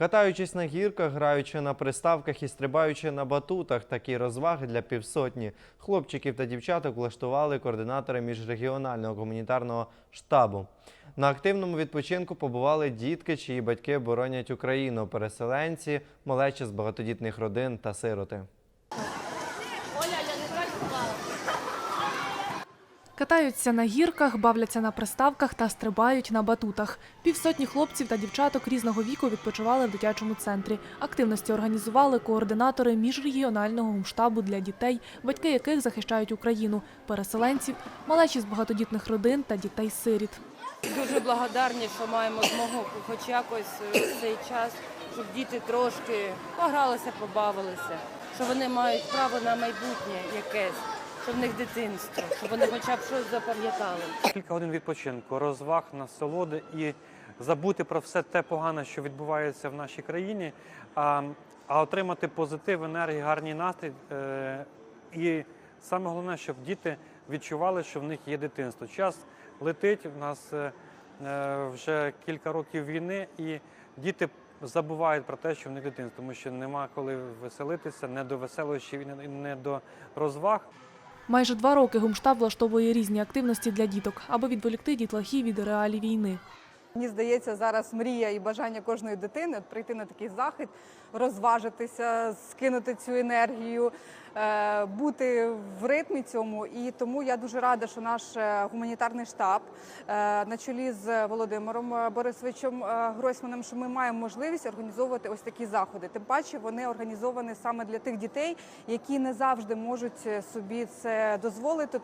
Катаючись на гірках, граючи на приставках і стрибаючи на батутах, такі розваги для півсотні хлопчиків та дівчаток влаштували координатори міжрегіонального гуманітарного штабу. На активному відпочинку побували дітки, чиї батьки боронять Україну, переселенці, малечі з багатодітних родин та сироти. Катаються на гірках, бавляться на приставках та стрибають на батутах. Півсотні хлопців та дівчаток різного віку відпочивали в дитячому центрі. Активності організували координатори міжрегіонального гумштабу для дітей, батьки яких захищають Україну, переселенців, малечі з багатодітних родин та дітей-сиріт. Дуже благодарні, що маємо змогу хоч якось е, в цей час, щоб діти трошки погралися, побавилися, що вони мають право на майбутнє якесь, що в них дитинство, щоб вони хоча б щось запам'ятали. Кілька годин відпочинку, розваг, насолоди і забути про все те погане, що відбувається в нашій країні, а, а отримати позитив, енергію, гарний настрій. Е, і саме головне, щоб діти відчували, що в них є дитинство. Час летить, в нас е, е, вже кілька років війни, і діти забувають про те, що в них дитинство, тому що нема коли веселитися, не до веселощів і не до розваг. Майже два роки гумштаб влаштовує різні активності для діток, аби відволікти дітлахів від реалій війни. Мені здається, зараз мрія і бажання кожної дитини прийти на такий захід, розважитися, скинути цю енергію, е, бути в ритмі цьому. І тому я дуже рада, що наш е, гуманітарний штаб е, на чолі з Володимиром Борисовичем Гройсманом, що ми маємо можливість організовувати ось такі заходи. Тим паче вони організовані саме для тих дітей, які не завжди можуть собі це дозволити.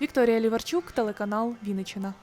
Вікторія Ліварчук, телеканал Вінниччина.